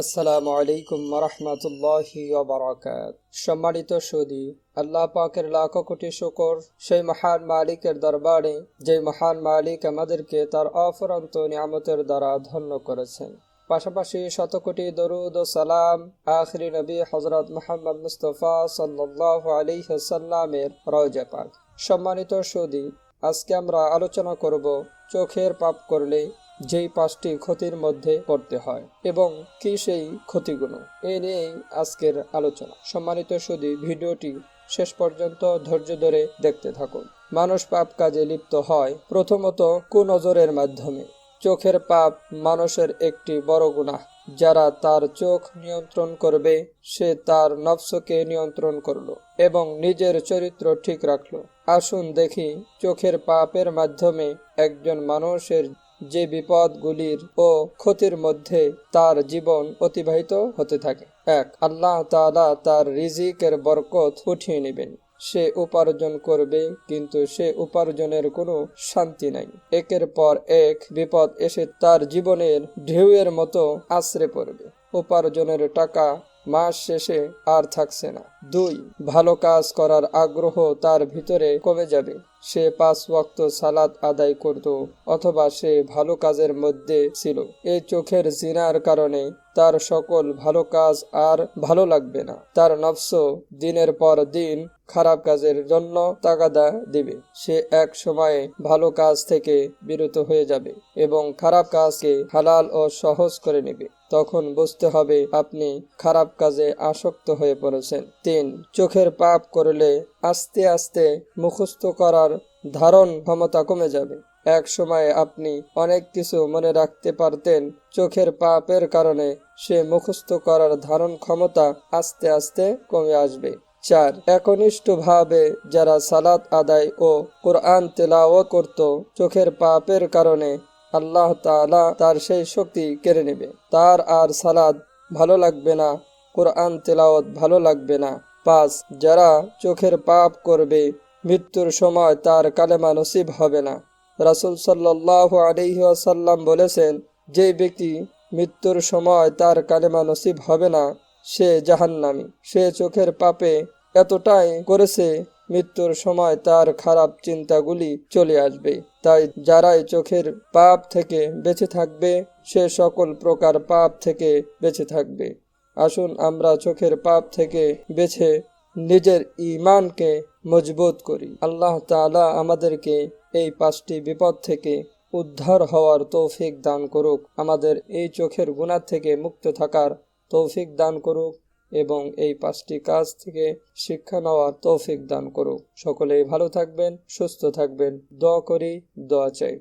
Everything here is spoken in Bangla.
আসসালামু আলাইকুম রহমতুল্লাহি বারাকাত সম্মানিত সুদী, আল্লাহ পাকের লাখো কোটি শুকর, সেই মহান মালিকের দরবারে যে মহান মালিক আমাদেরকে তার অফরন্ত নিয়ামতের দ্বারা ধন্য করেছেন। পাশাপাশি শতকোটি দরুদ ও সালাম আখরি নবী হজরত মোহাম্মদ মুস্তফা সাল্লাহ আলিহাসাল্লামের রওজা পাক। সম্মানিত সৌদি, আজকে আমরা আলোচনা করব চোখের পাপ করলে যেই পাঁচটি ক্ষতির মধ্যে পড়তে হয় এবং কি সেই ক্ষতিগুলো, এ নিয়েই আজকের আলোচনা। সম্মানিত সুদী ভিডিওটি শেষ পর্যন্ত ধৈর্য ধরে দেখতে থাকুন। মানুষ পাপ কাজে লিপ্ত হয় প্রথমত কুনজরের মাধ্যমে। চোখের পাপ মানুষের একটি বড় গুনাহ। যারা তার চোখ নিয়ন্ত্রণ করবে, সে তার নফসকে নিয়ন্ত্রণ করল এবং নিজের চরিত্র ঠিক রাখল। আসুন দেখি চোখের পাপের মাধ্যমে একজন মানুষের যে বিপদগুলির ও ক্ষতির মধ্যে তার জীবন অতিবাহিত হতে থাকে। এক, আল্লাহ তাআলা তার রিজিকের বরকত উঠিয়ে নেবেন। সে উপার্জন করবে, কিন্তু সে উপার্জনের কোনো শান্তি নাই। একের পর এক বিপদ এসে তার জীবনের ঢেউয়ের মতো আশ্রে পড়বে। উপার্জনের টাকা মাস শেষে আর থাকছে না। দুই, ভালো কাজ করার আগ্রহ তার ভিতরে কমে যাবে। সে পাঁচ ওয়াক্ত সালাদ আদায় করত অথবা সে ভালো কাজের মধ্যে ছিল। এই চোখের জিনার কারণে তার সকল ভালো কাজ আর ভালো লাগবে না। তার নফস দিনের পর দিন খারাপ কাজের জন্য তাগাদা দিবে। সে এক সময়ে ভালো কাজ থেকে বিরত হয়ে যাবে এবং খারাপ কাজকে হালাল ও সহজ করে নেবে। তখন বুঝতে হবে আপনি খারাপ কাজে আসক্ত হয়ে পড়েছেন। তিন, চোখের পাপ করলে আস্তে আস্তে মুখস্থ করার ধারণ ক্ষমতা কমে যাবে। এক সময়ে আপনি অনেক কিছু মনে রাখতে পারতেন, চোখের পাপের কারণে সে মুখস্থ করার ধারণ ক্ষমতা আস্তে আস্তে কমে আসবে। চার, একনিষ্ঠভাবে যারা সালাত আদায় ও কোরআন তেলাও করত, চোখের পাপের কারণে আল্লাহ তাআলা তার সেই শক্তি কেড়ে নেবে। তার আর সালাদ ভালো লাগবে না, কোরআন তেলাওয়াত ভালো লাগবে না। পাঁচ, যারা চোখের পাপ করবে, মৃত্যুর সময় তার কালেমা নসিব হবে না। রাসুল সাল্লাহ আলিহাসাল্লাম বলেছেন, যে ব্যক্তি মৃত্যুর সময় তার কালেমা নসিব হবে না, সে জাহান্নামি। সে চোখের পাপে এতটাই করেছে মৃত্যুর সময় তার খারাপ চিন্তাগুলি চলে আসবে। তাই যারাই চোখের পাপ থেকে বেঁচে থাকবে, সে সকল প্রকার পাপ থেকে বেঁচে থাকবে। আসুন আমরা চোখের পাপ থেকে বেছে নিজের ইমানকে মজবুত করি। আল্লাহ তাআলা আমাদেরকে এই পাঁচটি বিপদ থেকে উদ্ধার হওয়ার তৌফিক দান করুক। আমাদের এই চোখের গুণার থেকে মুক্ত থাকার তৌফিক দান করুক। এবং এই পাঁচটি কাজ থেকে শিক্ষা নেওয়ার তৌফিক দান করুক। সকলেই ভালো থাকবেন, সুস্থ থাকবেন। দোয়া করি, দোয়া চাই।